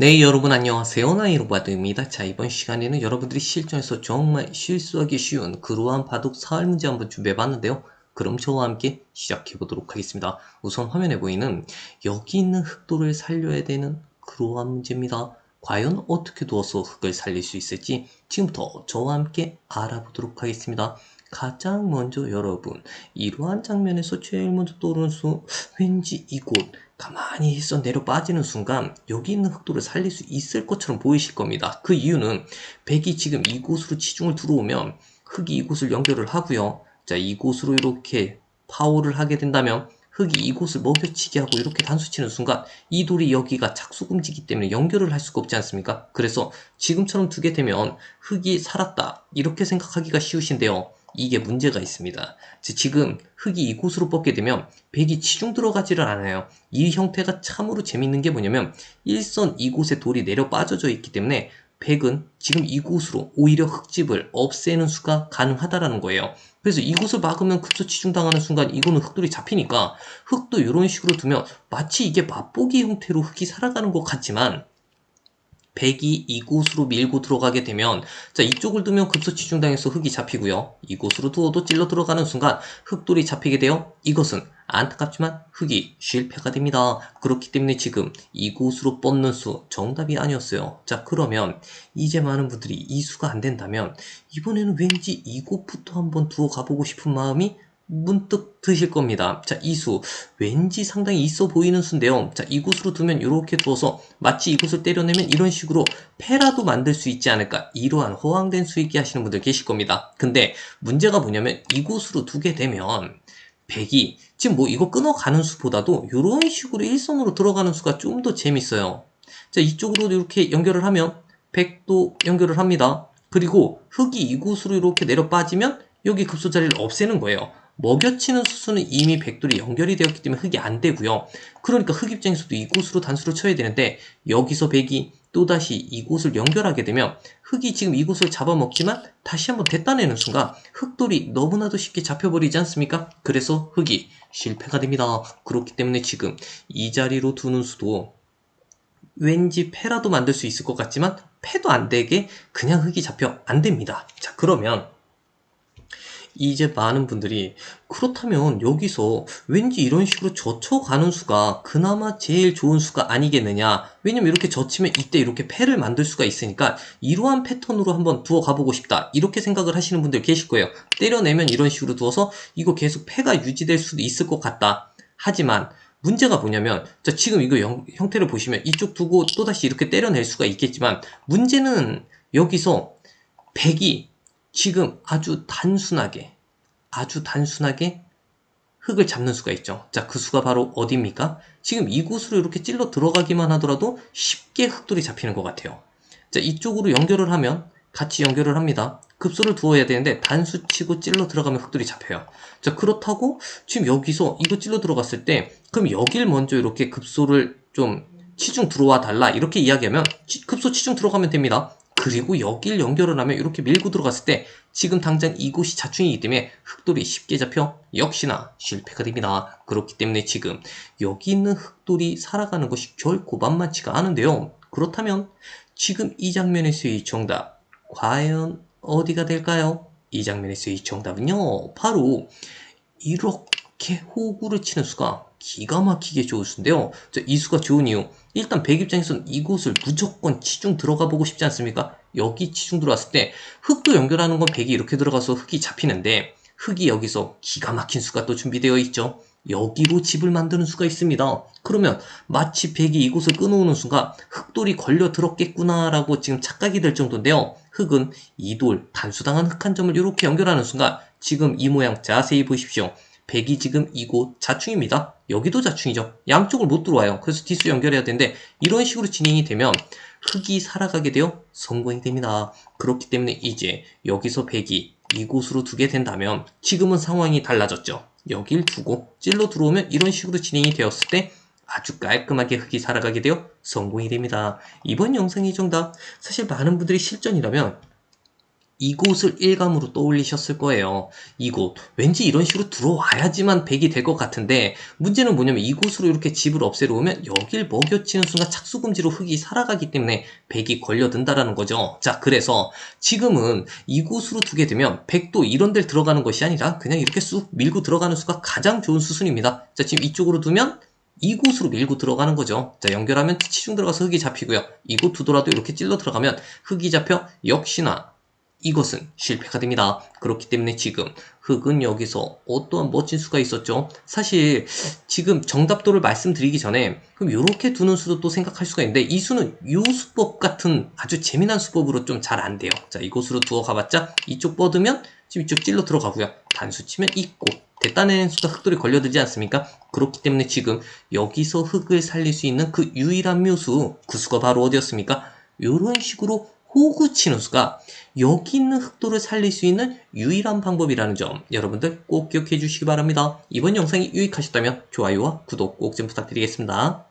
네, 여러분 안녕하세요. 나이로바드입니다. 자, 이번 시간에는 여러분들이 실전에서 정말 실수하기 쉬운 그러한 바둑 사활 문제 한번 준비해봤는데요. 그럼 저와 함께 시작해보도록 하겠습니다. 우선 화면에 보이는 여기 있는 흑도를 살려야 되는 그러한 문제입니다. 과연 어떻게 두어서 흑을 살릴 수 있을지 지금부터 저와 함께 알아보도록 하겠습니다. 가장 먼저 여러분 이러한 장면에서 제일 먼저 떠오르는 수 왠지 이곳 가만히 있어 내려 빠지는 순간 여기 있는 흑도를 살릴 수 있을 것처럼 보이실 겁니다. 그 이유는 백이 지금 이곳으로 치중을 들어오면 흑이 이곳을 연결을 하고요. 자 이곳으로 이렇게 파워를 하게 된다면 흑이 이곳을 먹여치기 하고 이렇게 단수 치는 순간 이 돌이 여기가 착수금지기 때문에 연결을 할 수가 없지 않습니까? 그래서 지금처럼 두게 되면 흑이 살았다 이렇게 생각하기가 쉬우신데요. 이게 문제가 있습니다. 지금 흑이 이곳으로 뻗게 되면 백이 치중 들어가지를 않아요. 이 형태가 참으로 재밌는 게 뭐냐면 일선 이곳에 돌이 내려 빠져져 있기 때문에 백은 지금 이곳으로 오히려 흑집을 없애는 수가 가능하다라는 거예요. 그래서 이곳을 막으면 급소 치중당하는 순간 이거는 흑돌이 잡히니까 흑도 이런 식으로 두면 마치 이게 맛보기 형태로 흑이 살아가는 것 같지만 백이 이곳으로 밀고 들어가게 되면 자 이쪽을 두면 급소 치중당해서 흑이 잡히고요. 이곳으로 두어도 찔러 들어가는 순간 흑돌이 잡히게 되어 이것은 안타깝지만 흑이 실패가 됩니다. 그렇기 때문에 지금 이곳으로 뻗는 수 정답이 아니었어요. 자 그러면 이제 많은 분들이 이 수가 안 된다면 이번에는 왠지 이곳부터 한번 두어 가보고 싶은 마음이 문득 드실 겁니다. 자, 이 수. 왠지 상당히 있어 보이는 수인데요. 자, 이곳으로 두면 이렇게 두어서 마치 이곳을 때려내면 이런 식으로 패라도 만들 수 있지 않을까. 이러한 허황된 수익기 하시는 분들 계실 겁니다. 근데 문제가 뭐냐면 이곳으로 두게 되면 백이 지금 뭐 이거 끊어가는 수보다도 이런 식으로 일선으로 들어가는 수가 좀 더 재밌어요. 자, 이쪽으로 이렇게 연결을 하면 백도 연결을 합니다. 그리고 흙이 이곳으로 이렇게 내려 빠지면 여기 급소 자리를 없애는 거예요. 먹여치는 수수는 이미 백돌이 연결이 되었기 때문에 흑이 안 되고요. 그러니까 흑 입장에서도 이곳으로 단수를 쳐야 되는데 여기서 백이 또다시 이곳을 연결하게 되면 흑이 지금 이곳을 잡아먹지만 다시 한번 됐다내는 순간 흑돌이 너무나도 쉽게 잡혀버리지 않습니까? 그래서 흑이 실패가 됩니다. 그렇기 때문에 지금 이 자리로 두는 수도 왠지 패라도 만들 수 있을 것 같지만 패도 안 되게 그냥 흑이 잡혀 안 됩니다. 자 그러면 이제 많은 분들이 그렇다면 여기서 왠지 이런 식으로 젖혀가는 수가 그나마 제일 좋은 수가 아니겠느냐? 왜냐면 이렇게 젖히면 이때 이렇게 패를 만들 수가 있으니까 이러한 패턴으로 한번 두어 가보고 싶다. 이렇게 생각을 하시는 분들 계실 거예요. 때려내면 이런 식으로 두어서 이거 계속 패가 유지될 수도 있을 것 같다. 하지만 문제가 뭐냐면 자 지금 이거 형, 형태를 보시면 이쪽 두고 또다시 이렇게 때려낼 수가 있겠지만 문제는 여기서 백이 지금 아주 단순하게 아주 단순하게 흙을 잡는 수가 있죠. 자, 그 수가 바로 어디입니까? 지금 이곳으로 이렇게 찔러 들어가기만 하더라도 쉽게 흙돌이 잡히는 것 같아요. 자, 이쪽으로 연결을 하면 같이 연결을 합니다. 급소를 두어야 되는데 단수 치고 찔러 들어가면 흙돌이 잡혀요. 자, 그렇다고 지금 여기서 이거 찔러 들어갔을 때 그럼 여길 먼저 이렇게 급소를 좀 치중 들어와 달라 이렇게 이야기하면 급소 치중 들어가면 됩니다. 그리고 여길 연결을 하면 이렇게 밀고 들어갔을 때 지금 당장 이곳이 자충이기 때문에 흑돌이 쉽게 잡혀 역시나 실패가 됩니다. 그렇기 때문에 지금 여기 있는 흑돌이 살아가는 것이 결코 만만치가 않은데요. 그렇다면 지금 이 장면에서의 정답 과연 어디가 될까요? 이 장면에서의 정답은요. 바로 이렇게 호구를 치는 수가 기가 막히게 좋을 수인데요. 이 수가 좋은 이유 일단 백 입장에서는 이곳을 무조건 치중 들어가 보고 싶지 않습니까? 여기 치중 들어왔을 때 흙도 연결하는 건 백이 이렇게 들어가서 흙이 잡히는데 흙이 여기서 기가 막힌 수가 또 준비되어 있죠. 여기로 집을 만드는 수가 있습니다. 그러면 마치 백이 이곳을 끊어오는 순간 흙돌이 걸려 들었겠구나라고 지금 착각이 될 정도인데요. 흙은 이돌 단수당한 흙 한 점을 이렇게 연결하는 순간 지금 이 모양 자세히 보십시오. 백이 지금 이곳 자충입니다. 여기도 자충이죠. 양쪽을 못 들어와요. 그래서 디스 연결해야 되는데 이런 식으로 진행이 되면 흙이 살아가게 되어 성공이 됩니다. 그렇기 때문에 이제 여기서 백이 이곳으로 두게 된다면 지금은 상황이 달라졌죠. 여길 두고 찔러 들어오면 이런 식으로 진행이 되었을 때 아주 깔끔하게 흙이 살아가게 되어 성공이 됩니다. 이번 영상의 정답 사실 많은 분들이 실전이라면 이곳을 일감으로 떠올리셨을 거예요. 이곳. 왠지 이런 식으로 들어와야지만 100이 될 것 같은데 문제는 뭐냐면 이곳으로 이렇게 집을 없애려 오면 여길 먹여치는 순간 착수금지로 흙이 살아가기 때문에 100이 걸려든다라는 거죠. 자 그래서 지금은 이곳으로 두게 되면 100도 이런 데를 들어가는 것이 아니라 그냥 이렇게 쑥 밀고 들어가는 수가 가장 좋은 수순입니다. 자 지금 이쪽으로 두면 이곳으로 밀고 들어가는 거죠. 자, 연결하면 치중 들어가서 흙이 잡히고요. 이곳 두더라도 이렇게 찔러 들어가면 흙이 잡혀 역시나 이것은 실패가 됩니다. 그렇기 때문에 지금 흙은 여기서 어떠한 멋진 수가 있었죠. 사실 지금 정답도를 말씀드리기 전에 그럼 이렇게 두는 수도 또 생각할 수가 있는데 이 수는 요 수법 같은 아주 재미난 수법으로 좀 잘 안 돼요. 자, 이곳으로 두어 가봤자 이쪽 뻗으면 지금 이쪽 찔러 들어가고요. 단수 치면 있고 됐다는 수가 흙돌이 걸려들지 않습니까? 그렇기 때문에 지금 여기서 흙을 살릴 수 있는 그 유일한 묘수 그 수가 바로 어디였습니까? 이런 식으로 호구 치는 수가 여기 있는 흑도를 살릴 수 있는 유일한 방법이라는 점 여러분들 꼭 기억해 주시기 바랍니다. 이번 영상이 유익하셨다면 좋아요와 구독 꼭 좀 부탁드리겠습니다.